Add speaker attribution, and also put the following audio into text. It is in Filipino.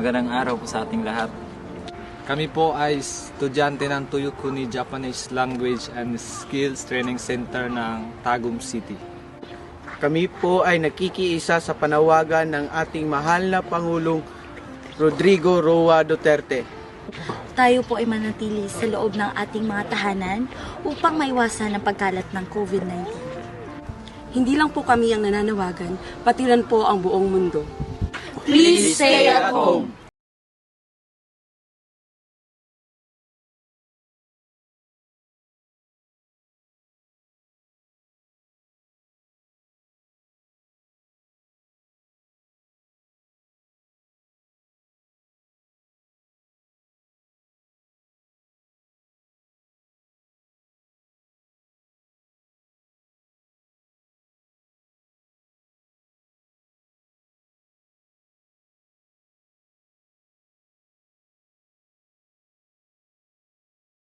Speaker 1: Magandang araw po sa ating lahat.
Speaker 2: Kami po ay estudyante ng Tuyukuni Japanese Language and Skills Training Center ng Tagum City.
Speaker 3: Kami po ay nakikiisa sa panawagan ng ating mahal na Pangulong Rodrigo Roa Duterte.
Speaker 4: Tayo po ay manatili sa loob ng ating mga tahanan upang maiwasan ang pagkalat ng COVID-19.
Speaker 5: Hindi lang po kami ang nananawagan, pati rin po ang buong mundo.
Speaker 4: Please stay at home.